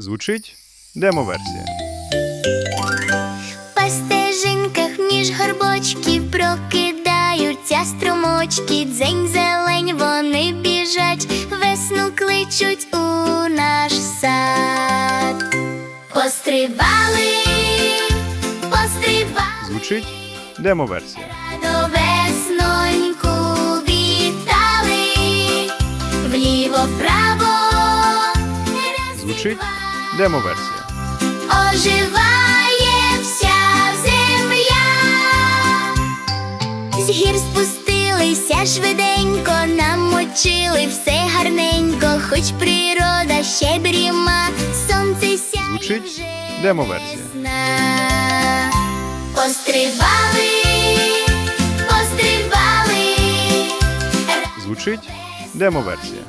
Звучить демо-версія. По стежинках між горбочків прокидаються струмочки. Дзень зелень вони біжать, весну кличуть у наш сад. Пострибали, пострибали Звучить демо-версія. до весноньку вітали, вліво вправо. Звучить. Демо-версія. Оживає вся земля, з гір спустилися швиденько, намочили все гарненько, хоч природа ще бріма, сонце сяє Звучить демо-версія. Пострибали, пострибали, Звучить демо-версія.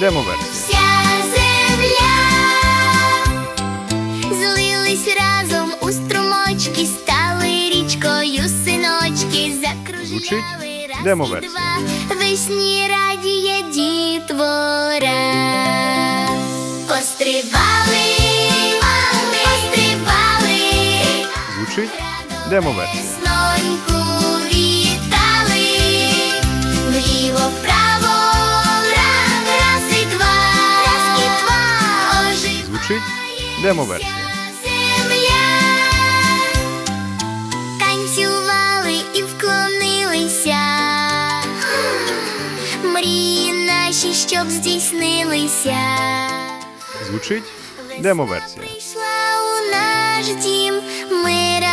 Демо-версія. Вся земля злились разом у струмочки, стали річкою синочки, закружляли раз і два. Весні радіє дітвора. Пострибали, пострибали. Звучить демо-версія. Звучить демо-версія. Танцювали і вклонилися. Мрії наші, щоб здійснилися. Звучить демо-версія. Прийшла у наш дім, ми.